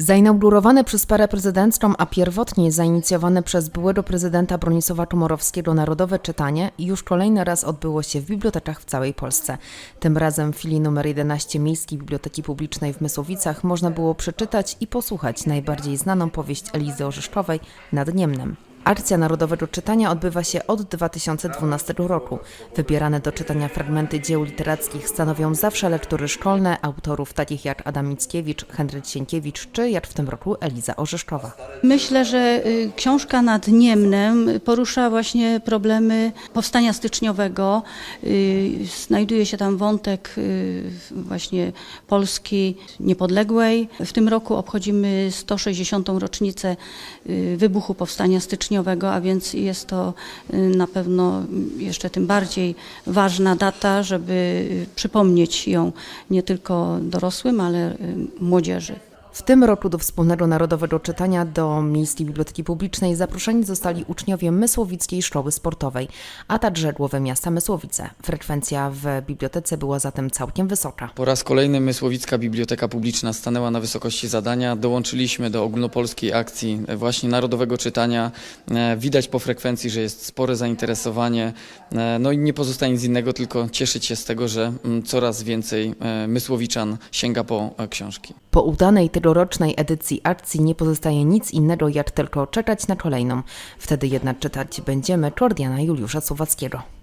Zainaugurowane przez parę prezydencką, a pierwotnie zainicjowane przez byłego prezydenta Bronisława Komorowskiego Narodowe Czytanie już kolejny raz odbyło się w bibliotekach w całej Polsce. Tym razem w filii numer 11 Miejskiej Biblioteki Publicznej w Mysłowicach można było przeczytać i posłuchać najbardziej znaną powieść Elizy Orzeszkowej Nad Niemnem. Akcja Narodowego Czytania odbywa się od 2012 roku. Wybierane do czytania fragmenty dzieł literackich stanowią zawsze lektury szkolne autorów takich jak Adam Mickiewicz, Henryk Sienkiewicz czy jak w tym roku Eliza Orzeszkowa. Myślę, że y, książka nad Niemnem porusza właśnie problemy powstania styczniowego. Y, Znajduje się tam wątek y, właśnie Polski niepodległej. W tym roku obchodzimy 160. rocznicę wybuchu powstania styczniowego, a więc jest to y, na pewno jeszcze tym bardziej ważna data, żeby przypomnieć ją nie tylko dorosłym, ale y, młodzieży. W tym roku do wspólnego narodowego czytania do Miejskiej Biblioteki Publicznej zaproszeni zostali uczniowie Mysłowickiej Szkoły Sportowej, a także głowy miasta Mysłowice. Frekwencja w bibliotece była zatem całkiem wysoka. Po raz kolejny Mysłowicka Biblioteka Publiczna stanęła na wysokości zadania. Dołączyliśmy do ogólnopolskiej akcji właśnie Narodowego Czytania. E, Widać po frekwencji, że jest spore zainteresowanie. E, No i nie pozostaje nic innego, tylko cieszyć się z tego, że mm, coraz więcej e, Mysłowiczan sięga po książki. Po udanej tegorocznej edycji akcji nie pozostaje nic innego, jak tylko czekać na kolejną. Wtedy jednak czytać będziemy Kordiana Juliusza Słowackiego.